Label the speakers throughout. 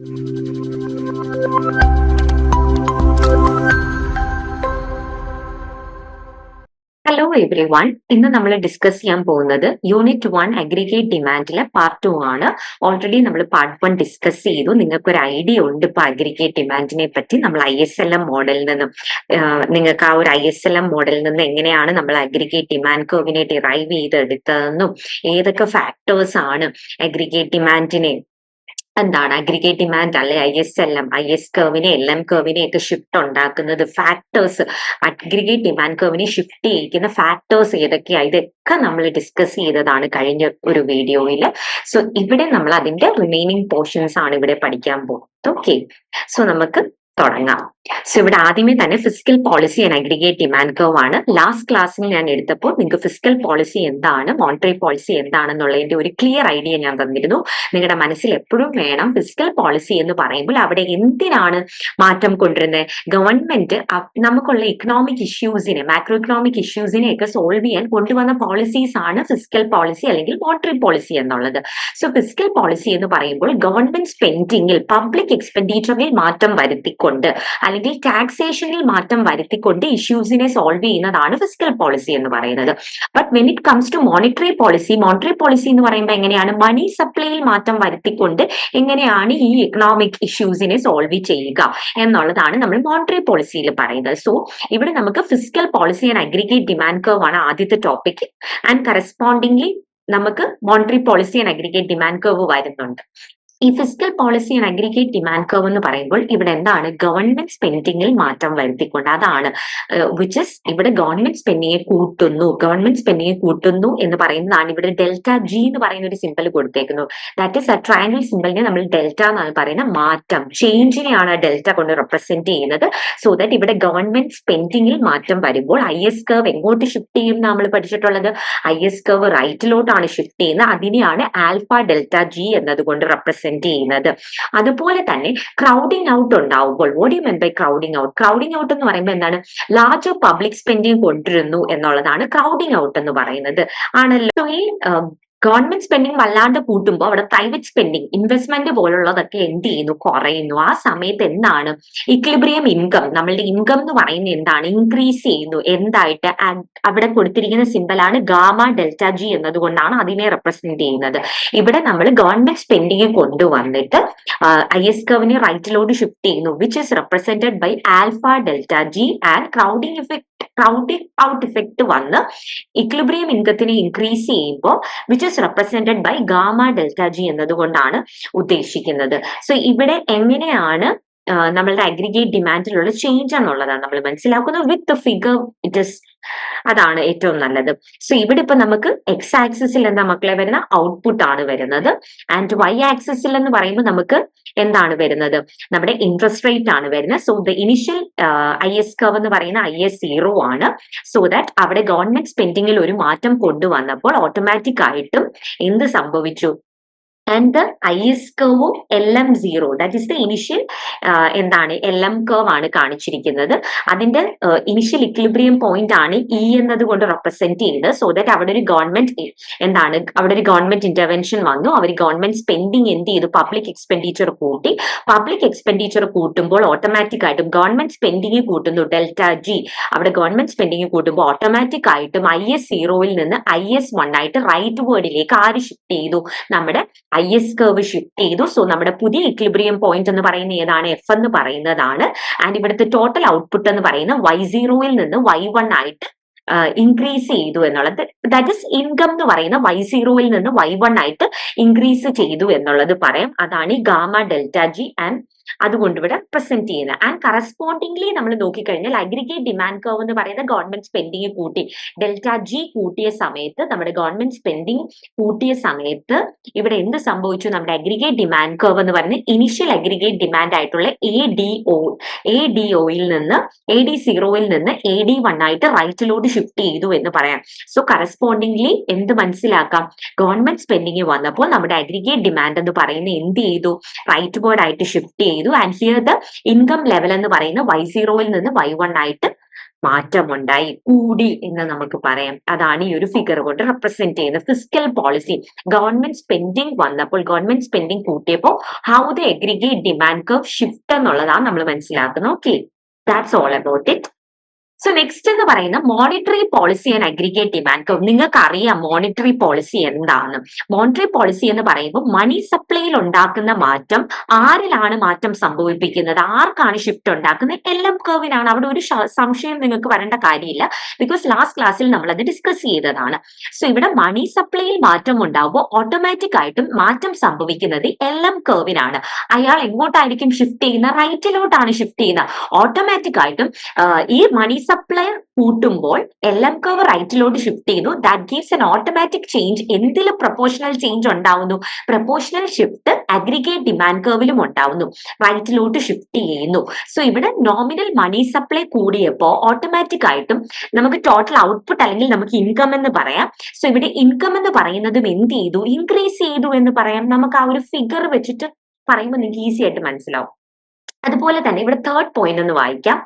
Speaker 1: Hello every one ഇന്ന് നമ്മൾ discuss ചെയ്യാൻ പോകുന്നത് യൂണിറ്റ് വൺ അഗ്രിഗേറ്റ് ഡിമാൻഡിലെ പാർട്ട് ടു ആണ്. ഓൾറെഡി നമ്മൾ പാർട്ട് വൺ ഡിസ്കസ് ചെയ്തു. നിങ്ങൾക്ക് ഒരു ഐഡിയ ഉണ്ട് ഇപ്പൊ അഗ്രിഗേറ്റ് ഡിമാൻഡിനെ പറ്റി. നമ്മൾ ഐ എസ് എൽ എം മോഡലിൽ നിന്നും നിങ്ങൾക്ക് ആ ഒരു ഐ എസ് എൽ എം മോഡലിൽ നിന്ന് എങ്ങനെയാണ് നമ്മൾ അഗ്രിഗേറ്റ് ഡിമാൻഡ് കർവിനെ ഡിറൈവ് ചെയ്തെടുത്തതെന്നും ഏതൊക്കെ ഫാക്ടേഴ്സ് ആണ് അഗ്രിഗേറ്റ് ഡിമാൻഡിനെ എന്താണ്? അഗ്രിഗേറ്റ് ഡിമാൻഡ് അല്ലെ I S L M I S കർവിനെ L M കർവിനെ ഒക്കെ ഷിഫ്റ്റ് ഉണ്ടാക്കുന്നത് ഫാക്ടേഴ്സ് അഗ്രിഗേറ്റ് ഡിമാൻഡ് കർവിനെ ഷിഫ്റ്റ് ചെയ്യിക്കുന്ന ഫാക്ടേഴ്സ് ഏതൊക്കെയാ? ഇതൊക്കെ നമ്മൾ ഡിസ്കസ് ചെയ്തതാണ് കഴിഞ്ഞ ഒരു വീഡിയോയിൽ സോ ഇവിടെ നമ്മൾ അതിന്റെ റിമൈനിങ് പോർഷൻസ് ആണ് ഇവിടെ പഠിക്കാൻ പോകുന്നത്. ഓക്കെ സോ നമുക്ക് തുടങ്ങാം. സോ ഇവിടെ ആദ്യമേ തന്നെ fiscal policy and aggregate demand curve ആണ്. ലാസ്റ്റ് ക്ലാസ്സിൽ ഞാൻ എടുത്തപ്പോൾ നിങ്ങൾക്ക് ഫിസിക്കൽ പോളിസി എന്താണ് മോണിറ്ററി പോളിസി എന്താണെന്നുള്ളതിന്റെ ഒരു ക്ലിയർ ഐഡിയ ഞാൻ തന്നിരുന്നു. നിങ്ങളുടെ മനസ്സിൽ എപ്പോഴും വേണം ഫിസിക്കൽ പോളിസി എന്ന് പറയുമ്പോൾ അവിടെ എന്തിനാണ് മാറ്റം കൊണ്ടുവരുന്നത്? ഗവൺമെന്റ് നമുക്കുള്ള ഇക്കണോമിക് ഇഷ്യൂസിനെ മാക്രോ ഇക്കണോമിക് ഇഷ്യൂസിനെ ഒക്കെ സോൾവ് ചെയ്യാൻ കൊണ്ടുവന്ന പോളിസീസ് ആണ് ഫിസിക്കൽ പോളിസി അല്ലെങ്കിൽ മോണിറ്ററി പോളിസി എന്നുള്ളത്. സോ ഫിസിക്കൽ പോളിസി എന്ന് പറയുമ്പോൾ ഗവൺമെന്റ് സ്പെൻഡിങ്ങിൽ പബ്ലിക് എക്സ്പെൻഡിച്ചറിൽ മാറ്റം വരുത്തിക്കൊണ്ട് അല്ലെങ്കിൽ ടാക്സേഷനിൽ മാറ്റം വരുത്തിക്കൊണ്ട് ഇഷ്യൂസിനെ സോൾവ് ചെയ്യുന്നതാണ് ഫിസിക്കൽ പോളിസി എന്ന് പറയുന്നത്. But when it comes to monetary policy monetary policy എന്ന് പറയുമ്പോൾ എങ്ങനെയാണ്? മണി സപ്ലൈയിൽ മാറ്റം വരുത്തിക്കൊണ്ട് എങ്ങനെയാണ് ഈ ഇക്കണോമിക് ഇഷ്യൂസിനെ സോൾവ് ചെയ്യുക എന്നുള്ളതാണ് നമ്മൾ മോണിറ്ററി പോളിസിയിൽ പറയുന്നത്. സോ ഇവിടെ നമുക്ക് fiscal policy and aggregate demand curve ആണ് ആദ്യത്തെ ടോപ്പിക് ആൻഡ് കറസ്പോണ്ടിംഗ്ലി നമുക്ക് monetary policy and aggregate demand curve വരുന്നുണ്ട്. ഈ fiscal policy and aggregate demand curve എന്ന് പറയുമ്പോൾ ഇവിടെ എന്താണ്? ഗവൺമെന്റ് സ്പെൻഡിങ്ങിൽ മാറ്റം വരുത്തിക്കൊണ്ട് അതാണ് വിച്ച് ഇസ് ഇവിടെ ഗവൺമെന്റ് സ്പെൻഡിങ്ങെ കൂട്ടുന്നു. ഗവൺമെന്റ് സ്പെൻഡിങ്ങെ കൂട്ടുന്നു എന്ന് പറയുന്നതാണ് ഇവിടെ ഡെൽറ്റ ജി എന്ന് പറയുന്ന ഒരു സിമ്പിൾ കൊടുത്തേക്കുന്നു ദാറ്റ് ഇസ് ആ ട്രയാങ്കിൾ സിമ്പിളിനെ നമ്മൾ ഡെൽറ്റ എന്നാണ് പറയുന്ന മാറ്റം. ചേഞ്ചിനെയാണ് ഡെൽറ്റ കൊണ്ട് റെപ്രസെന്റ് ചെയ്യുന്നത്. സോ ദാറ്റ് ഇവിടെ ഗവൺമെന്റ് സ്പെൻഡിങ്ങിൽ മാറ്റം വരുമ്പോൾ ഐ എസ് കർവ് എങ്ങോട്ട് ഷിഫ്റ്റ് ചെയ്യും നമ്മൾ പഠിച്ചിട്ടുള്ളത്? ഐ എസ് കർവ് റൈറ്റിലോട്ടാണ് ഷിഫ്റ്റ് ചെയ്യുന്നത്. അതിനെയാണ് ആൽഫ ഡെൽറ്റ ജി എന്നതുകൊണ്ട് റെപ്രസെന്റ് ചെയ്യുന്നത്. അതുപോലെ തന്നെ ക്രൗഡിംഗ് ഔട്ട് ഉണ്ടാവുമ്പോൾ what you mean by crowding out crowding out എന്ന് പറയുമ്പോൾ എന്താണ്? ലാർജ് പബ്ലിക് സ്പെൻഡിങ് കൊണ്ടിരുന്നു എന്നുള്ളതാണ് ക്രൗഡിംഗ് ഔട്ട് എന്ന് പറയുന്നത്. ആണല്ലോ? ഈ ഗവൺമെന്റ് സ്പെൻഡിങ് വല്ലാണ്ട് കൂട്ടുമ്പോൾ അവിടെ പ്രൈവറ്റ് സ്പെൻഡിങ് ഇൻവെസ്റ്റ്മെന്റ് പോലുള്ളതൊക്കെ എന്ത് ചെയ്യുന്നു? കുറയുന്നു. ആ സമയത്ത് എന്താണ്? ഇക്ലിബ്രിയം ഇൻകം നമ്മളുടെ ഇൻകം എന്ന് പറയുന്നത് എന്താണ്? ഇൻക്രീസ് ചെയ്യുന്നു. എന്തായിട്ട്? അവിടെ കൊടുത്തിരിക്കുന്ന സിമ്പലാണ് ഗാമ ഡെൽറ്റ ജി എന്നതുകൊണ്ടാണ് അതിനെ റെപ്രസെന്റ് ചെയ്യുന്നത്. ഇവിടെ നമ്മൾ ഗവൺമെന്റ് സ്പെൻഡിങ് കൊണ്ടുവന്നിട്ട് ഐ എസ് കവിനെ റൈറ്റിലോട്ട് ഷിഫ്റ്റ് ചെയ്യുന്നു which is represented by alpha delta G and crowding effect crowding out effect വന്ന് ഇക്ലിബ്രിയം ഇൻകത്തിനെ ഇൻക്രീസ് ചെയ്യുമ്പോൾ which is represented by gamma delta G എന്നതുകൊണ്ടാണ് ഉദ്ദേശിക്കുന്നത്. സോ ഇവിടെ എങ്ങനെയാണ് നമ്മളുടെ അഗ്രിഗേറ്റ് ഡിമാൻഡിലുള്ള ചേഞ്ച് എന്നുള്ളതാണ് നമ്മൾ മനസ്സിലാക്കുന്നത് വിത്ത് ഫിഗർ ഇറ്റ് ഇസ് അതാണ് ഏറ്റവും നല്ലത്. സോ ഇവിടെ ഇപ്പൊ നമുക്ക് എക്സ് ആക്സിസിൽ എന്താ മക്കളെ വരുന്ന? ഔട്ട്പുട്ട് ആണ് വരുന്നത്. ആൻഡ് വൈ ആക്സിസിൽ എന്ന് പറയുമ്പോൾ നമുക്ക് എന്താണ് വരുന്നത്? നമ്മുടെ ഇൻട്രസ്റ്റ് റേറ്റ് ആണ് വരുന്നത്. So the initial I S curve എന്ന് പറയുന്ന ഐ എസ് സീറോ ആണ്. സോ ദാറ്റ് അവിടെ ഗവൺമെന്റ് സ്പെൻഡിങ്ങിൽ ഒരു മാറ്റം കൊണ്ടുവന്നപ്പോൾ ഓട്ടോമാറ്റിക് ആയിട്ടും എന്ത് സംഭവിച്ചു? And the I S കർവും L M zero that is the initial എന്താണ് എൽ എം കർവ് ആണ് കാണിച്ചിരിക്കുന്നത്. അതിന്റെ ഇനിഷ്യൽ ഇക്ലിബ്രിയം പോയിന്റ് ആണ് ഇ എന്നത് കൊണ്ട് റെപ്രസെന്റ് ചെയ്യുന്നത്. സോ ദാറ്റ് അവിടെ ഒരു ഗവൺമെന്റ് എന്താണ് അവിടെ ഒരു ഗവൺമെന്റ് ഇന്റർവെൻഷൻ വന്നു. അവർ ഗവൺമെന്റ് സ്പെൻഡിങ് എന്ത് ചെയ്തു? പബ്ലിക് എക്സ്പെൻഡിച്ചർ കൂട്ടി. പബ്ലിക് എക്സ്പെൻഡിച്ചർ കൂട്ടുമ്പോൾ ഓട്ടോമാറ്റിക് ആയിട്ടും ഗവൺമെന്റ് സ്പെൻഡിങ് കൂട്ടുന്നു. ഡെൽറ്റ ജി അവിടെ ഗവൺമെന്റ് സ്പെൻഡിങ് കൂട്ടുമ്പോൾ ഓട്ടോമാറ്റിക് ആയിട്ടും ഐ എസ് സീറോയിൽ നിന്ന് ഐ എസ് വൺ ആയിട്ട് റൈറ്റ് വേർഡിലേക്ക് ആര് ഷിഫ്റ്റ് ചെയ്തു? നമ്മുടെ ഐ എസ് കർവ് ഷിഫ്റ്റ് ചെയ്തു. സോ നമ്മുടെ പുതിയ ഇക്ലിബ്രിയം പോയിന്റ് എന്ന് പറയുന്ന ഏതാണ്? എഫ് എന്ന് പറയുന്നതാണ്. ആൻഡ് ഇവിടുത്തെ ടോട്ടൽ ഔട്ട്പുട്ട് എന്ന് പറയുന്ന വൈ സീറോയിൽ നിന്ന് വൈ വൺ ആയിട്ട് ഇൻക്രീസ് ചെയ്തു എന്നുള്ളത്. ദാറ്റ് ഇസ് ഇൻകം എന്ന് പറയുന്ന വൈ സീറോയിൽ നിന്ന് വൈ വൺ ആയിട്ട് ഇൻക്രീസ് ചെയ്തു എന്നുള്ളത് പറയാം. അതാണ് ഈ ഗാമ ഡെൽറ്റ ജി ആൻഡ് അതുകൊണ്ട് ഇവിടെ പ്രസന്റ് ചെയ്യുന്നത്. ആൻഡ് കറസ്പോണ്ടിംഗ്ലി നമ്മൾ നോക്കിക്കഴിഞ്ഞാൽ അഗ്രിഗേറ്റ് ഡിമാൻഡ് കർവ് എന്ന് പറയുന്ന ഗവൺമെന്റ് സ്പെൻഡിങ് കൂട്ടി ഡെൽറ്റ ജി കൂട്ടിയ സമയത്ത് നമ്മുടെ ഗവൺമെന്റ് സ്പെൻഡിങ് കൂട്ടിയ സമയത്ത് ഇവിടെ എന്ത് സംഭവിച്ചു? നമ്മുടെ അഗ്രിഗേറ്റ് ഡിമാൻഡ് കർവ് എന്ന് പറയുന്നത് ഇനിഷ്യൽ അഗ്രിഗേറ്റ് ഡിമാൻഡ് ആയിട്ടുള്ള A D O A D ഒയിൽ നിന്ന് എ ഡി സീറോയിൽ നിന്ന് എ ഡി വൺ ആയിട്ട് റൈറ്റിലോട്ട് ഷിഫ്റ്റ് ചെയ്തു എന്ന് പറയാം. സോ കറസ്പോണ്ടിംഗ്ലി എന്ത് മനസ്സിലാക്കാം? ഗവൺമെന്റ് സ്പെൻഡിങ് വന്നപ്പോൾ നമ്മുടെ അഗ്രിഗേറ്റ് ഡിമാൻഡ് എന്ന് പറയുന്നത് എന്ത് ചെയ്തു? റൈറ്റ് ബോർഡ് ആയിട്ട് ഷിഫ്റ്റ് ചെയ്തു. And here the income level എന്ന് പറയുന്ന വൈ സീറോയിൽ നിന്ന് വൈ വൺ ആയിട്ട് മാറ്റമുണ്ടായി. കൂടി എന്ന് നമുക്ക് പറയാം. അതാണ് ഈ ഒരു ഫിഗർ കൊണ്ട് റെപ്രസെന്റ് ചെയ്യുന്നത് ഫിസിക്കൽ പോളിസി ഗവൺമെന്റ് സ്പെൻഡിങ് വന്നപ്പോൾ government spending കൂട്ടിയപ്പോൾ how the aggregate demand curve shift എന്നുള്ളതാണ് നമ്മൾ മനസ്സിലാക്കുന്നത്. Okay that's all about it so next എന്ന് പറയുന്ന monetary policy and aggregate demand curve നിങ്ങൾക്ക് അറിയാം മോണിറ്ററി പോളിസി എന്താണ്. മോണിറ്ററി പോളിസി എന്ന് പറയുമ്പോൾ മണി സപ്ലൈയിൽ ഉണ്ടാക്കുന്ന മാറ്റം ആരിലാണ് മാറ്റം സംഭവിപ്പിക്കുന്നത് ആർക്കാണ് ഷിഫ്റ്റ് ഉണ്ടാക്കുന്നത് എൽ എം കർവിനാണ് അവിടെ ഒരു സംശയം നിങ്ങൾക്ക് വരേണ്ട കാര്യമില്ല. ബിക്കോസ് ലാസ്റ്റ് ക്ലാസ്സിൽ നമ്മൾ അത് ഡിസ്കസ് ചെയ്തതാണ്. സോ ഇവിടെ മണി സപ്ലൈയിൽ മാറ്റം ഉണ്ടാകുമ്പോൾ ഓട്ടോമാറ്റിക് ആയിട്ടും മാറ്റം സംഭവിക്കുന്നത് എൽ എം കർവിനാണ് അയാൾ എങ്ങോട്ടായിരിക്കും ഷിഫ്റ്റ് ചെയ്യുന്ന റൈറ്റിലോട്ടാണ് ഷിഫ്റ്റ് ചെയ്യുന്നത്. ഓട്ടോമാറ്റിക് ആയിട്ടും ഈ മണി സപ്ലൈ കൂട്ടുമ്പോൾ എൽ എം റൈറ്റിലോട്ട് ഷിഫ്റ്റ് ചെയ്യുന്നു. That gives an automatic change എന്തിൽ പ്രപ്പോർഷണൽ ചേഞ്ച് ഉണ്ടാവുന്നു? പ്രപ്പോർഷണൽ ഷിഫ്റ്റ് അഗ്രിഗേറ്റ് ഡിമാൻഡ് കർവിലും ഉണ്ടാവുന്നു. റൈറ്റിലോട്ട് ഷിഫ്റ്റ് ചെയ്യുന്നു. സോ ഇവിടെ നോമിനൽ മണി സപ്ലൈ കൂടിയപ്പോ ഓട്ടോമാറ്റിക് ആയിട്ടും നമുക്ക് ടോട്ടൽ ഔട്ട്പുട്ട് അല്ലെങ്കിൽ നമുക്ക് ഇൻകം എന്ന് പറയാം. സോ ഇവിടെ ഇൻകം എന്ന് പറയുന്നതും എന്ത് ചെയ്തു? ഇൻക്രീസ് ചെയ്തു എന്ന് പറയാം. നമുക്ക് ആ ഒരു ഫിഗർ വെച്ചിട്ട് പറയുമ്പോൾ നിങ്ങൾക്ക് ഈസി ആയിട്ട് മനസ്സിലാവും. അതുപോലെ തന്നെ ഇവിടെ തേർഡ് പോയിന്റ് ഒന്ന് വായിക്കാം.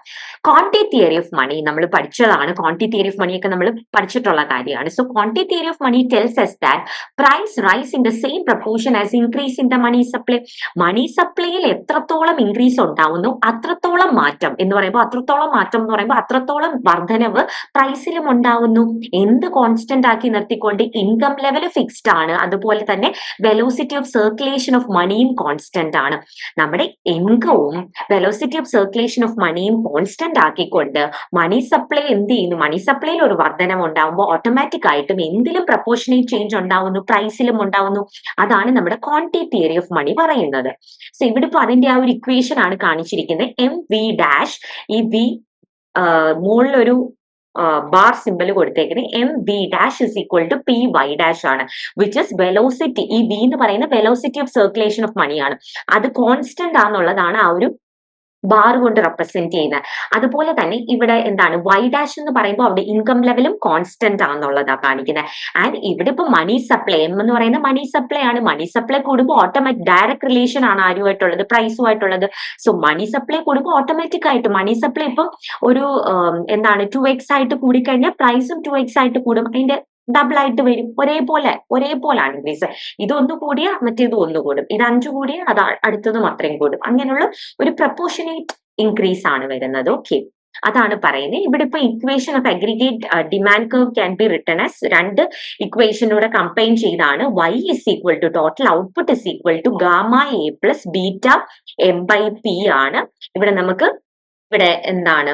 Speaker 1: ക്വാണ്ടി തിയറി ഓഫ് മണി നമ്മൾ പഠിച്ചതാണ്. ക്വാണ്ടി തിയറി ഓഫ് മണിയൊക്കെ നമ്മൾ പഠിച്ചിട്ടുള്ള കാര്യമാണ്. So quantity theory of money tells us that price rise in the same proportion as increase in the money supply money സപ്ലൈയിൽ എത്രത്തോളം ഇൻക്രീസ് ഉണ്ടാവുന്നു? അത്രത്തോളം മാറ്റം എന്ന് പറയുമ്പോൾ അത്രത്തോളം മാറ്റം എന്ന് പറയുമ്പോൾ അത്രത്തോളം വർധനവ് പ്രൈസിലും ഉണ്ടാവുന്നു. എന്ത് കോൺസ്റ്റന്റ് ആക്കി നിർത്തിക്കൊണ്ട് ഇൻകം ലെവൽ ഫിക്സ്ഡ് ആണ്. അതുപോലെ തന്നെ വെലോസിറ്റി ഓഫ് സർക്കുലേഷൻ ഓഫ് മണിയും കോൺസ്റ്റന്റ് ആണ്. നമ്മുടെ ഇൻകവും വെലോസിറ്റി ഓഫ് സർക്കുലേഷൻ ഓഫ് മണിയും കോൺസ്റ്റന്റ് ആക്കിക്കൊണ്ട് മണി സപ്ലൈ എന്ത് ചെയ്യുന്നു? മണി സപ്ലൈയിൽ ഒരു വർധനം ഉണ്ടാവുമ്പോൾ ഓട്ടോമാറ്റിക് ആയിട്ടും എന്തിലും പ്രപ്പോർഷനേറ്റ് ചേഞ്ച് ഉണ്ടാവുന്നു? പ്രൈസിലും ഉണ്ടാവുന്നു. അതാണ് നമ്മുടെ ക്വാണ്ടിറ്റി തിയറി ഓഫ് മണി പറയുന്നത്. സോ ഇവിടെ ഇപ്പൊ അതിന്റെ ആ ഒരു ഇക്വേഷൻ ആണ് കാണിച്ചിരിക്കുന്നത്. എം വി ഡാഷ് ഈ വി മുകളിലൊരു ബാർ സിമ്പൽ കൊടുത്തേക്കുന്നത് M V dash is equal to P Y dash ആണ്. വിച്ച് ഇസ് വെലോസിറ്റി ഈ വി എന്ന് പറയുന്ന വെലോസിറ്റി ഓഫ് സർക്കുലേഷൻ ഓഫ് മണിയാണ് അത് കോൺസ്റ്റന്റ് ആണെന്നുള്ളതാണ് ആ ഒരു ബാർ കൊണ്ട് റെപ്രസെന്റ് ചെയ്യുന്നത്. അതുപോലെ തന്നെ ഇവിടെ എന്താണ് വൈ ഡാഷ് എന്ന് പറയുമ്പോൾ അവിടെ ഇൻകം ലെവലും കോൺസ്റ്റന്റ് ആണെന്നുള്ളതാണ് കാണിക്കുന്നത്. ആൻഡ് ഇവിടെ ഇപ്പൊ മണി സപ്ലൈ എം എന്ന് പറയുന്ന മണി സപ്ലൈ ആണ്. മണി സപ്ലൈ കൂടുമ്പോൾ ഓട്ടോമാറ്റിക് ഡയറക്ട് റിലേഷൻ ആണ് ആരുമായിട്ടുള്ളത് പ്രൈസുമായിട്ടുള്ളത് സോ മണി സപ്ലൈ കൂടുമ്പോൾ ഓട്ടോമാറ്റിക് ആയിട്ട് മണി സപ്ലൈ ഇപ്പം ഒരു എന്താണ് ടു എക്സ് ആയിട്ട് കൂടിക്കഴിഞ്ഞാൽ പ്രൈസും ടു എക്സ് ആയിട്ട് കൂടും. അതിന്റെ ഡബിൾ ആയിട്ട് വരും. ഒരേപോലെ ഒരേപോലാണ് ഇൻക്രീസ് ഇത് ഒന്ന് കൂടിയ മറ്റേത് ഒന്ന് കൂടും. ഇത് അഞ്ചു കൂടിയ അത് അടുത്തതും അത്രയും കൂടും. അങ്ങനെയുള്ള ഒരു പ്രപ്പോർഷനേറ്റ് ഇൻക്രീസ് ആണ് വരുന്നത്. ഓക്കെ അതാണ് പറയുന്നത്. ഇവിടെ ഇപ്പൊ equation of aggregate demand curve can be written as രണ്ട് ഇക്വേഷനൂടെ കമ്പൈൻ ചെയ്താണ്. Y is equal to total output is equal to gamma A plus beta M by P ആണ്. ഇവിടെ നമുക്ക് ഇവിടെ എന്താണ്?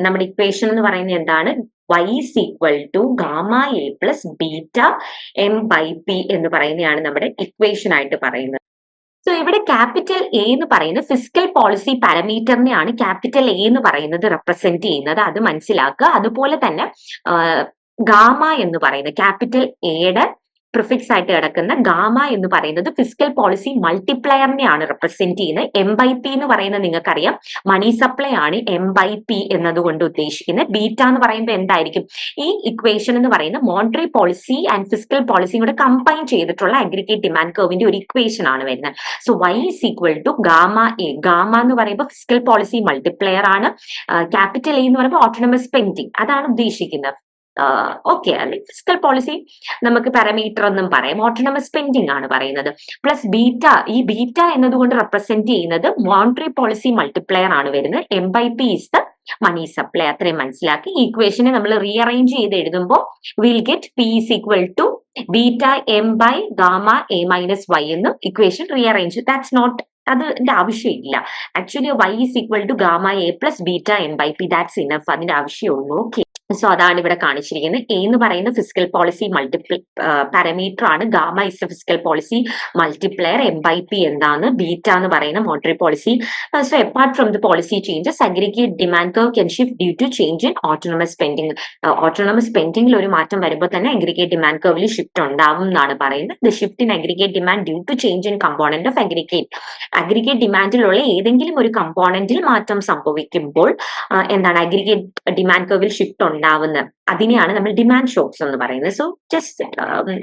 Speaker 1: നമ്മുടെ ഇക്വേഷൻ എന്ന് പറയുന്നത് എന്താണ്? Y is equal to gamma A plus beta M by P എന്ന് പറയുന്നതാണ് നമ്മുടെ ഇക്വേഷൻ ആയിട്ട് പറയുന്നത്. സോ ഇവിടെ ക്യാപിറ്റൽ എ എന്ന് പറയുന്നത് ഫിസിക്കൽ പോളിസി പാരമീറ്ററിനെയാണ് ക്യാപിറ്റൽ എ എന്ന് പറയുന്നത് റെപ്രസെന്റ് ചെയ്യുന്നത്. അത് മനസ്സിലാക്കുക. അതുപോലെ തന്നെ ഗാമ എന്ന് പറയുന്നത് ക്യാപിറ്റൽ എയുടെ പ്രിഫിക്സ് ആയിട്ട് കിടക്കുന്ന ഗാമ എന്ന് പറയുന്നത് ഫിസിക്കൽ പോളിസി മൾട്ടിപ്ലയറിനെയാണ് റെപ്രസെന്റ് ചെയ്യുന്നത്. എം ബൈ പി എന്ന് പറയുന്നത് നിങ്ങൾക്കറിയാം. മണി സപ്ലൈ ആണ് എം ബൈ പി എന്നതുകൊണ്ട് ഉദ്ദേശിക്കുന്നത്. ബീറ്റ എന്ന് പറയുമ്പോൾ എന്തായിരിക്കും? ഈ ഇക്വേഷൻ എന്ന് പറയുന്ന മോണിറ്ററി പോളിസി ആൻഡ് ഫിസിക്കൽ പോളിസിയും കൂടെ കമ്പൈൻ ചെയ്തിട്ടുള്ള അഗ്രിഗേറ്റ് ഡിമാൻഡ് കർവിന്റെ ഒരു ഇക്വേഷൻ ആണ് വരുന്നത്. So Y is equal to gamma A gamma എന്ന് പറയുമ്പോൾ ഫിസിക്കൽ പോളിസി മൾട്ടിപ്ലയർ ആണ്. ക്യാപിറ്റൽ എ എന്ന് പറയുമ്പോൾ ഓട്ടോണമസ് സ്പെൻഡിങ് അതാണ് ഉദ്ദേശിക്കുന്നത്. ഓക്കെ അല്ലെ? ഫിസിക്കൽ പോളിസി നമുക്ക് പാരാമീറ്റർ എന്നും പറയാം. ഓട്ടോണമസ് സ്പെൻഡിങ് ആണ് പറയുന്നത്. പ്ലസ് ബീറ്റ ഈ ബീറ്റ എന്നതുകൊണ്ട് റെപ്രസെന്റ് ചെയ്യുന്നത് മോണിറ്ററി പോളിസി മൾട്ടിപ്ലയർ ആണ് വരുന്നത്. M by P is the money supply അത്രയും മനസ്സിലാക്കി. ഈക്വേഷനെ നമ്മൾ റീഅറേഞ്ച് ചെയ്ത് എഴുതുമ്പോൾ will get P is equal to beta M by gamma A minus Y എന്നും ഇക്വേഷൻ റീഅറേഞ്ച് ദാറ്റ്സ് നോട്ട് അതിന്റെ ആവശ്യമില്ല. Actually Y is equal to gamma A plus beta M by P that's enough അതിന്റെ ആവശ്യമുള്ളൂ. Okay so അതാണ് ഇവിടെ കാണിച്ചിരിക്കുന്നത്. A എന്ന് പറയുന്ന ഫിസിക്കൽ പോളിസി മൾട്ടിപ്ലി പാരമീറ്റർ ആണ്. Gamma is fiscal policy multiplier M by P എന്താണ്? ബീറ്റ എന്ന് പറയുന്ന monetary policy so apart from the policy changes aggregate demand curve can shift due to change in autonomous spending autonomous സ്പെൻഡിംഗിൽ ഒരു മാറ്റം വരുമ്പോൾ തന്നെ aggregate demand കർവിൽ shift ഉണ്ടാവും എന്നാണ് പറയുന്നത്. The shift in aggregate demand due to change in component of aggregate aggregate ഡിമാൻഡിലുള്ള ഏതെങ്കിലും ഒരു കമ്പോണന്റിൽ മാറ്റം സംഭവിക്കുമ്പോൾ എന്താണ്? അഗ്രിഗേറ്റ് ഡിമാൻഡ് കർവിൽ ഷിഫ്റ്റ് ของดาวมันแบบ അതിനെയാണ് നമ്മൾ ഡിമാൻഡ് ഷോക്സ് എന്ന് പറയുന്നത്. സോ ജസ്റ്റ്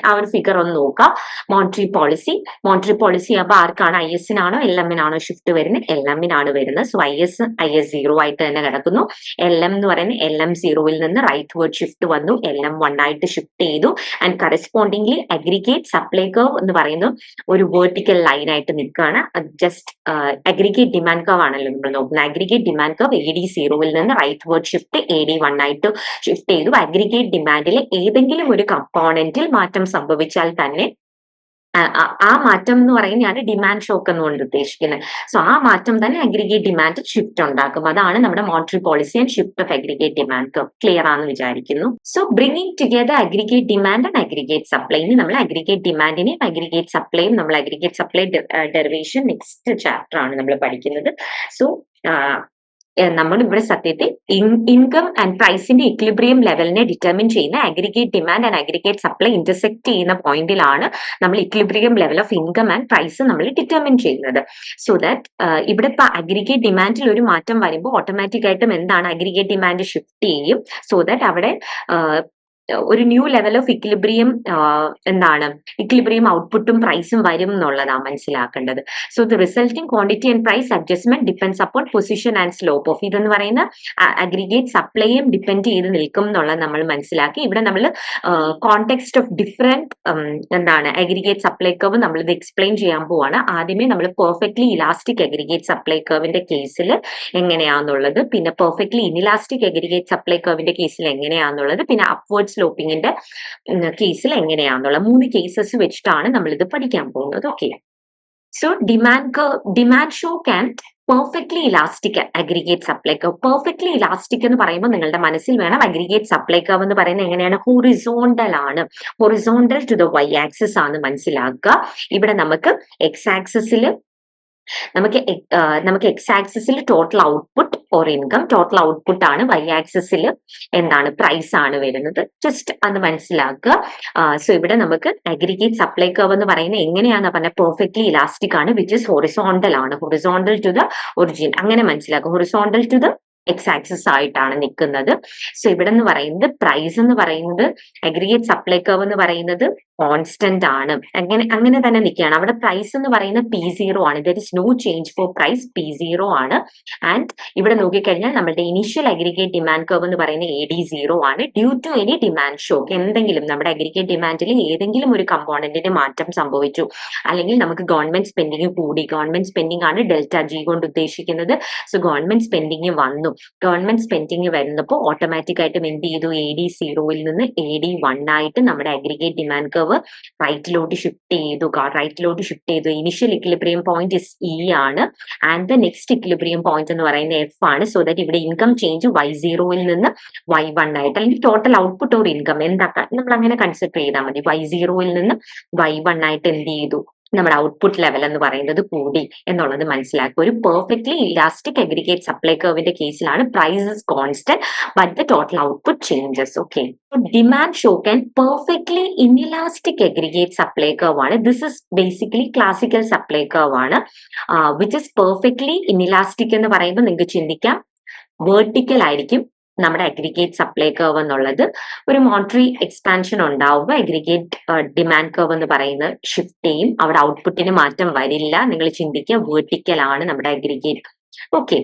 Speaker 1: ആ ഒരു ഫിഗർ ഒന്ന് നോക്കാം. മോണിറ്ററി പോളിസി മോണിറ്ററി പോളിസി അപ്പൊ ആർക്കാണ്? ഐ എസിനാണോ എൽ എമ്മിനാണോ ഷിഫ്റ്റ് വരുന്നത്? എൽ എമ്മിനാണ് വരുന്നത്. So I S I S zero ആയിട്ട് തന്നെ കിടക്കുന്നു. എൽ എം എന്ന് പറയുന്നത് എൽ എം സീറോയിൽ നിന്ന് റൈറ്റ് വേർഡ് ഷിഫ്റ്റ് വന്നു. എൽ എം വൺ ആയിട്ട് ഷിഫ്റ്റ് ചെയ്തു. And correspondingly aggregate supply curve എന്ന് പറയുന്നത് ഒരു വേർട്ടിക്കൽ ലൈൻ ആയിട്ട് നിൽക്കുകയാണ്. ജസ്റ്റ് അഗ്രിഗേറ്റ് ഡിമാൻഡ് കർവ് ആണല്ലോ നമ്മൾ നോക്കുന്നത്. Aggregate demand curve A D സീറോയിൽ നിന്ന് rightward shift A D one ആയിട്ട് ഷിഫ്റ്റ് ചെയ്തു. അഗ്രിഗേറ്റ് ഡിമാൻഡിലെ ഏതെങ്കിലും ഒരു കമ്പോണന്റിൽ മാറ്റം സംഭവിച്ചാൽ തന്നെ ആ മാറ്റം എന്ന് പറയുന്നതാണ് ഡിമാൻഡ് ഷോക്ക് എന്നുകൊണ്ട് ഉദ്ദേശിക്കുന്നത്. സോ ആ മാറ്റം തന്നെ അഗ്രിഗേറ്റ് ഡിമാൻഡ് ഷിഫ്റ്റ് ഉണ്ടാക്കും. അതാണ് നമ്മുടെ monetary policy and shift of aggregate demand clear ആണെന്ന് വിചാരിക്കുന്നു. So bringing together aggregate demand and aggregate supply നമ്മൾ അഗ്രിഗേറ്റ് ഡിമാൻഡിനെയും അഗ്രിഗേറ്റ് സപ്ലൈയും നമ്മൾ aggregate supply derivation next chapter ആണ് നമ്മൾ പഠിക്കുന്നത്. സോ നമ്മൾ ഇവിടെ സത്യത്തിൽ ഇൻകം ആൻഡ് പ്രൈസിന്റെ ഇക്ലിബ്രിയം ലെവലിനെ ഡിറ്റർമിൻ ചെയ്യുന്ന aggregate demand and aggregate supply intersect ചെയ്യുന്ന പോയിന്റിലാണ് നമ്മൾ equilibrium level of income and price നമ്മൾ ഡിറ്റർമിൻ ചെയ്യുന്നത്. സോ ദാറ്റ് ഇവിടെ ഇപ്പൊ അഗ്രിഗേറ്റ് ഡിമാൻഡിൽ ഒരു മാറ്റം വരുമ്പോൾ ഓട്ടോമാറ്റിക് ആയിട്ടും എന്താണ് അഗ്രിഗേറ്റ് ഡിമാൻഡ് ഷിഫ്റ്റ് ചെയ്യും? സോ ദാറ്റ് അവിടെ ഒരു ന്യൂ ലെവൽ ഓഫ് ഇക്ലിബ്രിയം എന്താണ്? ഇക്ലിബ്രിയം ഔട്ട്പുട്ടും പ്രൈസും വരും എന്നുള്ളതാണ് മനസ്സിലാക്കേണ്ടത്. So the resulting quantity and price adjustment depends അപ്പോൾ പൊസിഷൻ ആൻഡ് സ്ലോപ്പ് ഓഫ് ഇതെന്ന് പറയുന്ന അഗ്രിഗേറ്റ് സപ്ലൈയും ഡിപ്പെൻഡ് ചെയ്ത് നിൽക്കും എന്നുള്ളത് നമ്മൾ മനസ്സിലാക്കി. ഇവിടെ നമ്മൾ കോണ്ടെക്സ്റ്റ് ഓഫ് ഡിഫറെന്റ് എന്താണ് അഗ്രിഗേറ്റ് സപ്ലൈ കർവ് നമ്മൾ ഇത് എക്സ്പ്ലെയിൻ ചെയ്യാൻ പോവാണ്. ആദ്യമേ നമ്മൾ പെർഫെക്റ്റ്ലി ഇലാസ്റ്റിക് അഗ്രിഗേറ്റ് സപ്ലൈ കർവിന്റെ കേസിൽ എങ്ങനെയാണെന്നുള്ളത് പിന്നെ പെർഫെക്റ്റ്ലി ഇനിലാസ്റ്റിക് അഗ്രിഗേറ്റ് സപ്ലൈ കർവിന്റെ കേസിൽ എങ്ങനെയാണെന്നുള്ളത് പിന്നെ അപ്വേർഡ് സ്ലോപ്പിങ്ങിന്റെ കേസിൽ എങ്ങനെയാണെന്നുള്ള മൂന്ന് കേസസ് വെച്ചിട്ടാണ് നമ്മൾ ഇത് പഠിക്കാൻ പോകുന്നത്. Okay so demand demand shock in perfectly elastic aggregate supply curve perfectly elastic എന്ന് പറയുമ്പോൾ നിങ്ങളുടെ മനസ്സിൽ വേണം അഗ്രിഗേറ്റ് സപ്ലൈ കർവ് എന്ന് പറയുന്നത് എങ്ങനെയാണ്? ഹൊറിസോണ്ടൽ ആണ്. Horizontal to the Y axis ആണ് മനസ്സിലാക്കുക. ഇവിടെ നമുക്ക് എക്സ് ആക്സിസിൽ നമുക്ക് നമുക്ക് എക്സ് ആക്സിസിൽ total output or income total output ആണ് വൈ ആക്സിസിൽ എന്താണ് പ്രൈസ് ആണ് വരുന്നത്. ജസ്റ്റ് അത് മനസ്സിലാക്കുക. സോ ഇവിടെ നമുക്ക് അഗ്രിഗേറ്റ് സപ്ലൈ കർവ് എന്ന് പറയുന്നത് എങ്ങനെയാണ് പറഞ്ഞാൽ പെർഫെക്റ്റ്ലി ഇലാസ്റ്റിക് ആണ് വിച്ച് ഇസ് ഹൊറിസോണ്ടൽ ആണ്. ഹൊറിസോണ്ടൽ ടു ദ ഒറിജിൻ അങ്ങനെ മനസ്സിലാക്കുക. Horizontal to the X axis ആയിട്ടാണ് നിൽക്കുന്നത്. സോ ഇവിടെ എന്ന് പറയുന്നത് പ്രൈസ് എന്ന് പറയുന്നത് അഗ്രിഗേറ്റ് സപ്ലൈ കർവ് എന്ന് പറയുന്നത് കോൺസ്റ്റന്റ് ആണ്. അങ്ങനെ അങ്ങനെ തന്നെ നിൽക്കുകയാണ്. അവിടെ പ്രൈസ് എന്ന് പറയുന്നത് പി സീറോ ആണ്. There is no change for price P zero ആണ്. ആൻഡ് ഇവിടെ നോക്കിക്കഴിഞ്ഞാൽ നമ്മുടെ ഇനീഷ്യൽ അഗ്രിഗേറ്റ് ഡിമാൻഡ് കർവ് എന്ന് പറയുന്നത് എ ഡി സീറോ ആണ്. Due to any demand shock എന്തെങ്കിലും നമ്മുടെ അഗ്രിഗേറ്റ് ഡിമാൻഡിൽ ഏതെങ്കിലും ഒരു കമ്പോണന്റിന് മാറ്റം സംഭവിച്ചു. അല്ലെങ്കിൽ നമുക്ക് ഗവൺമെന്റ് സ്പെൻഡിങ് കൂടി. ഗവൺമെന്റ് സ്പെൻഡിങ് ആണ് ഡെൽറ്റ ജി കൊണ്ട് ഉദ്ദേശിക്കുന്നത്. സോ ഗവൺമെന്റ് സ്പെൻഡിങ് വന്നു. ഗവൺമെന്റ് സ്പെൻഡിങ് വരുന്നപ്പോൾ ഓട്ടോമാറ്റിക് ആയിട്ടും എന്ത് ചെയ്തു? എ ഡി സീറോയിൽ നിന്ന് എ ഡി വൺ ആയിട്ട് നമ്മുടെ അഗ്രിഗേറ്റ് ഡിമാൻഡ് കർവ് റൈറ്റിലോട്ട് ഷിഫ്റ്റ് ചെയ്തു. റൈറ്റിലോട്ട് ഷിഫ്റ്റ് ചെയ്തു. Initial equilibrium point is E ആണ്. And the next equilibrium point എന്ന് പറയുന്നത് എഫ് ആണ്. സോ ദാറ്റ് ഇവിടെ ഇൻകം ചേഞ്ച് വൈ സീറോയിൽ നിന്ന് വൈ വൺ ആയിട്ട്. അല്ലെങ്കിൽ ടോട്ടൽ ഔട്ട്പുട്ട് ഓർ ഇൻകം എന്താക്കാൻ? നമ്മൾ അങ്ങനെ കൺസിഡർ ചെയ്താൽ മതി. വൈ സീറോയിൽ നിന്ന് വൈ വൺ ആയിട്ട് എന്ത് ചെയ്തു? നമ്മുടെ ഔട്ട്പുട്ട് ലെവൽ എന്ന് പറയുന്നത് കൂടി എന്നുള്ളത് മനസ്സിലാക്കുക. ഒരു പെർഫെക്റ്റ്ലി ഇലാസ്റ്റിക് അഗ്രിഗേറ്റ് സപ്ലൈ കർവിന്റെ കേസിലാണ് prices constant but the total output changes okay demand shock in perfectly inelastic aggregate supply curve ആണ്. This is basically classical supply curve ആണ്. വിച്ച് ഇസ് പെർഫെക്റ്റ്ലി ഇൻഇലാസ്റ്റിക് എന്ന് പറയുമ്പോൾ നിങ്ങൾക്ക് ചിന്തിക്കാം. വേർട്ടിക്കൽ ആയിരിക്കും. നമ്മുടെ അഗ്രിഗേറ്റ് സപ്ലൈ കർവ് എന്നുള്ളത് ഒരു മോണിറ്ററി എക്സ്പാൻഷൻ ഉണ്ടാവുമ്പോൾ അഗ്രിഗേറ്റ് ഡിമാൻഡ് കർവ് എന്ന് പറയുന്ന ഷിഫ്റ്റ് ചെയ്യും. അവിടെ ഔട്ട്പുട്ടിന് മാറ്റം വരില്ല. നിങ്ങൾ ചിന്തിക്കുക വേർട്ടിക്കൽ ആണ് നമ്മുടെ അഗ്രിഗേറ്റ് ഓക്കെ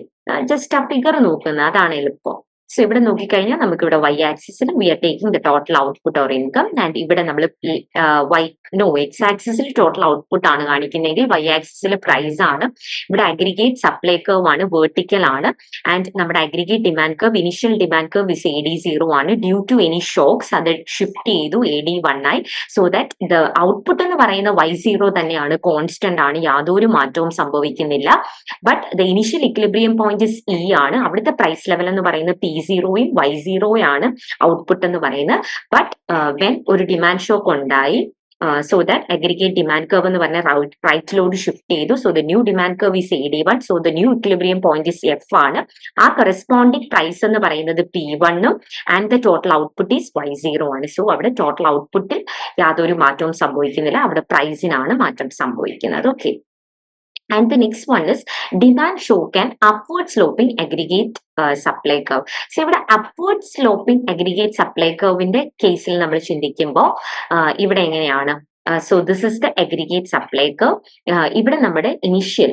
Speaker 1: ജസ്റ്റ് ആ ഫിഗർ നോക്കുന്നത്. അതാണ് എളുപ്പം. സോ ഇവിടെ നോക്കിക്കഴിഞ്ഞാൽ നമുക്ക് ഇവിടെ വൈ ആക്സിസിൽ we are taking the total output or income and ഇവിടെ നമ്മൾ വൈ നോ എക്സ് ആക്സിസിൽ ടോട്ടൽ ഔട്ട്പുട്ട് ആണ് കാണിക്കുന്നതെങ്കിൽ വൈ ആക്സിസിൽ പ്രൈസ് ആണ്. ഇവിടെ അഗ്രിഗേറ്റ് സപ്ലൈ കർവ് ആണ് വേർട്ടിക്കൽ ആണ്. ആൻഡ് നമ്മുടെ aggregate demand curve initial demand curve is A D zero ആണ്. ഡ്യൂ ടു എനി ഷോക്സ് അത് ഷിഫ്റ്റ് ചെയ്തു എ ഡി വൺ ആയി. സോ ദാറ്റ് ദ ഔട്ട്പുട്ട് എന്ന് പറയുന്ന വൈ സീറോ തന്നെയാണ് കോൺസ്റ്റന്റ് ആണ് യാതൊരു മാറ്റവും സംഭവിക്കുന്നില്ല. But the initial equilibrium point E ആണ്. അവിടുത്തെ പ്രൈസ് ലെവൽ എന്ന് പറയുന്നത് പി സീറോയും വൈ സീറോയാണ് ഔട്ട്പുട്ട് എന്ന് പറയുന്നത്. ബട്ട് വെൻ ഒരു ഡിമാൻഡ് ഷോക്ക് ഉണ്ടായി so that aggregate demand curve എന്ന് പറഞ്ഞ റൈറ്റിലോട് ഷിഫ്റ്റ് ചെയ്തു. So the new demand curve is A D one so the new equilibrium point is F ആണ്. ആ കറസ്പോണ്ടിങ് പ്രൈസ് എന്ന് പറയുന്നത് പി വണ്ണും and the total output is Y zero ആണ്. സോ അവിടെ ടോട്ടൽ ഔട്ട്പുട്ടിൽ യാതൊരു മാറ്റവും സംഭവിക്കുന്നില്ല. അവിടെ പ്രൈസിനാണ് മാറ്റം സംഭവിക്കുന്നത്. Okay And the next one is demand shock and upward sloping aggregate uh, supply curve. So ഇവിടെ upward sloping aggregate supply curveന്റെ കേസിൽ നമ്മൾ ചിന്തിക്കുമ്പോൾ ഇവിടെ എങ്ങനെയാണ് so this is the aggregate supply curve ഇവിടെ നമ്മുടെ ഇനിഷ്യൽ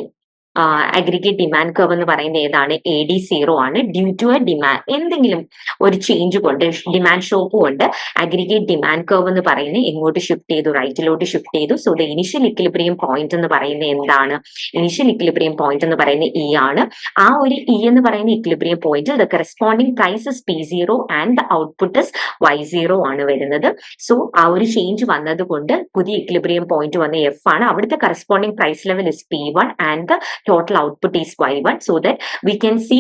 Speaker 1: അഗ്രിഗേറ്റ് ഡിമാൻഡ് കർവ് എന്ന് പറയുന്നത് ഏതാണ്? എ ഡി സീറോ ആണ്. ഡ്യൂ ടു എ ഡിമാൻഡ് എന്തെങ്കിലും ഒരു ചേഞ്ച് കൊണ്ട് ഡിമാൻഡ് ഷോക്ക് കൊണ്ട് അഗ്രിഗേറ്റ് ഡിമാൻഡ് കർവ് എന്ന് പറയുന്നത് എങ്ങോട്ട് ഷിഫ്റ്റ് ചെയ്തു റൈറ്റിലോട്ട് ഷിഫ്റ്റ് ചെയ്തു. So the initial equilibrium point എന്ന് പറയുന്നത് എന്താണ്? ഇനിഷ്യൽ ഇക്ലിബ്രിയം പോയിന്റ് എന്ന് പറയുന്നത് ഇ ആണ്. ആ ഒരു ഇ എന്ന് പറയുന്ന equilibrium point the corresponding price is P zero and the output is Y zero ആണ് വരുന്നത്. സോ ആ ഒരു ചേഞ്ച് വന്നത് കൊണ്ട് പുതിയ ഇക്ലിബ്രിയം പോയിന്റ് വന്ന എഫ് ആണ്. അവിടുത്തെ corresponding price level is P one and the total output is Y one so that we can see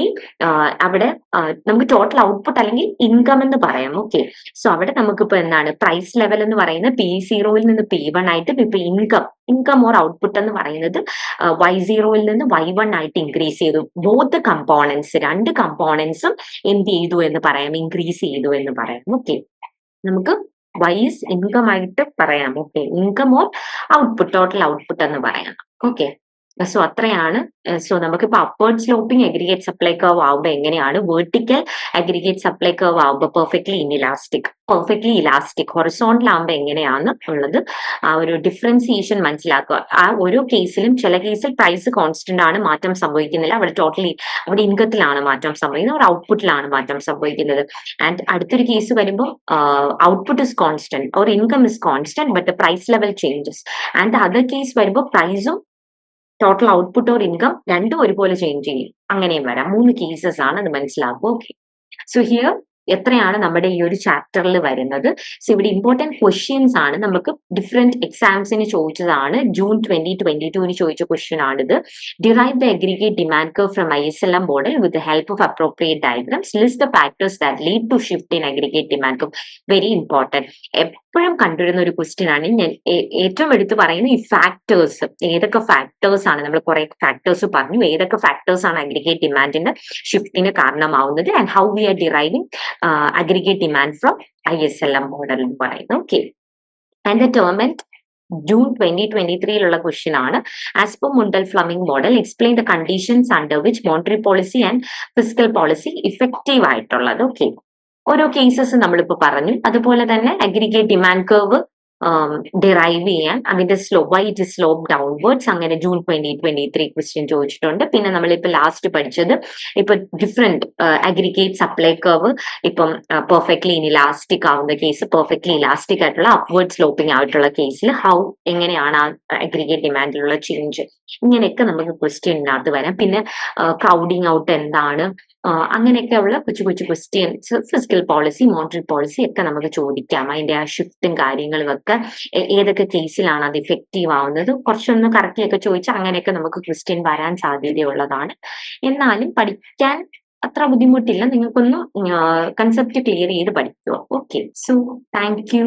Speaker 1: അവിടെ ആ, നമുക്ക് ടോട്ടൽ ഔട്ട്പുട്ട് അല്ലെങ്കിൽ ഇൻകം എന്ന് പറയാം ഓക്കെ സോ അവിടെ നമുക്കിപ്പോ എന്താണ് പ്രൈസ് ലെവൽ എന്ന് പറയുന്നത് പി സീറോയിൽ നിന്ന് പി വൺ ആയിട്ട് ഇപ്പൊ ഇൻകം ഇൻകം ഓർ ഔട്ട്പുട്ട് എന്ന് പറയുന്നത് വൈ സീറോയിൽ നിന്ന് വൈ വൺ ആയിട്ട് ഇൻക്രീസ് ചെയ്തു. ബോത്ത് കമ്പോണൻസ് രണ്ട് കമ്പോണൻസും എന്ത് ചെയ്തു എന്ന് പറയാം ഇൻക്രീസ് ചെയ്തു എന്ന് പറയാം ഓക്കെ നമുക്ക് വൈസ് ഇൻകം ആയിട്ട് പറയാം okay income or output total output എന്ന് പറയാം ഓക്കെ സോ അത്രയാണ്. സോ നമുക്കിപ്പോ upward sloping aggregate supply curve ആവുമ്പോൾ എങ്ങനെയാണ്? വേർട്ടിക്കൽ അഗ്രിഗേറ്റ് സപ്ലൈ കർവ് ആവുമ്പോൾ perfectly inelastic perfectly elastic horizontal ആവുമ്പോൾ എങ്ങനെയാണ് ഉള്ളത്? ആ ഒരു ഡിഫറൻസിയേഷൻ മനസ്സിലാക്കുക. ആ ഓരോ കേസിലും ചില കേസിൽ പ്രൈസ് കോൺസ്റ്റന്റ് ആണ് മാറ്റം സംഭവിക്കുന്നില്ല അവിടെ ടോട്ടലി അവിടെ ഇൻകത്തിലാണ് മാറ്റം സംഭവിക്കുന്നത്. ഒരു ഔട്ട്പുട്ടിലാണ് മാറ്റം സംഭവിക്കുന്നത്. ആൻഡ് അടുത്തൊരു കേസ് വരുമ്പോൾ output is constant or income is constant but price level changes and other case വരുമ്പോൾ പ്രൈസും ടോട്ടൽ ഔട്ട്പുട്ട് ഓർ ഇൻകം രണ്ടും ഒരുപോലെ ചേഞ്ച് ചെയ്യും. അങ്ങനെയും വരാം. മൂന്ന് കേസസ് ആണ് അത് മനസ്സിലാക്കുക ഓക്കെ സോ ഹിയർ എത്രയാണ് നമ്മുടെ ഈ ഒരു ചാപ്റ്ററിൽ വരുന്നത്? സോ ഇവിടെ ഇമ്പോർട്ടന്റ് ക്വസ്റ്റ്യൻസ് ആണ്. നമുക്ക് ഡിഫറെന്റ് എക്സാംസിന് ചോദിച്ചതാണ്. ജൂൺ ട്വന്റി ട്വന്റി ടുവിന് ചോദിച്ച ക്വസ്റ്റ്യൻ ആണിത്. Derive the aggregate demand curve from I S L M model with help of appropriate diagrams list the factors that lead to shift in aggregate demand curve very important എപ്പോഴും കണ്ടുവരുന്ന ഒരു question ആണ്. ഞാൻ ഏറ്റവും എടുത്ത് പറയുന്ന ഈ ഫാക്ടേഴ്സ് ഏതൊക്കെ ഫാക്ടേഴ്സ് ആണ്? നമ്മൾ കുറെ ഫാക്ടേഴ്സ് പറഞ്ഞു. ഏതൊക്കെ ഫാക്ടേഴ്സ് ആണ് അഗ്രിഗേറ്റ് ഡിമാൻഡിന്റെ ഷിഫ്റ്റിന് കാരണമാവുന്നത്? And how we are deriving aggregate demand from I S L M model എന്ന് പറയുന്നത് okay and the term end June twenty twenty ത്രീയിലുള്ള question ആണ്. As per Mundell Fleming model explain the conditions under which monetary policy and fiscal policy effective ആയിട്ടുള്ളത്. Okay ഓരോ cases നമ്മളിപ്പോ പറഞ്ഞു. അതുപോലെ തന്നെ aggregate demand curve derive ചെയ്യാൻ അതിന്റെ slow why it slope downwards അങ്ങനെ June twenty twenty three question ചോദിച്ചിട്ടുണ്ട്. പിന്നെ നമ്മളിപ്പോ ലാസ്റ്റ് പഠിച്ചത് ഇപ്പൊ ഡിഫറെന്റ് അഗ്രിഗേറ്റ് സപ്ലൈ കർവ് ഇപ്പം പെർഫെക്റ്റ്ലി ഇലാസ്റ്റിക് ആവുന്ന കേസ് പെർഫെക്റ്റ്ലി ഇലാസ്റ്റിക് ആയിട്ടുള്ള അപ്വേർഡ് സ്ലോപ്പിംഗ് ആയിട്ടുള്ള കേസിൽ ഹൗ എങ്ങനെയാണ് ആ അഗ്രിഗേറ്റ് ഡിമാൻഡിലുള്ള ചേഞ്ച് ഇങ്ങനെയൊക്കെ നമുക്ക് ക്വസ്റ്റ്യനകത്ത് വരാം. പിന്നെ ക്രൗഡിങ് ഔട്ട് എന്താണ്? അങ്ങനെയൊക്കെ അങ്ങനെയൊക്കെയുള്ള കൊച്ചു കൊച്ചു questions fiscal policy monetary policy ഒക്കെ നമുക്ക് ചോദിക്കാം. അതിന്റെ ആ ഷിഫ്റ്റും കാര്യങ്ങളും ഏ- ഏതൊക്കെ കേസിലാണ് അത് ഇഫക്റ്റീവ് ആവുന്നത്? കുറച്ചൊന്ന് കറക്റ്റ് ഒക്കെ ചോദിച്ചാൽ അങ്ങനെയൊക്കെ നമുക്ക് ക്വസ്റ്റ്യൻ വരാൻ സാധ്യതയുള്ളതാണ്. എന്നാലും പഠിക്കാൻ അത്ര ബുദ്ധിമുട്ടില്ല. നിങ്ങൾക്കൊന്ന് കൺസെപ്റ്റ് ക്ലിയർ ചെയ്ത് പഠിക്കുക ഓക്കെ സോ താങ്ക് യു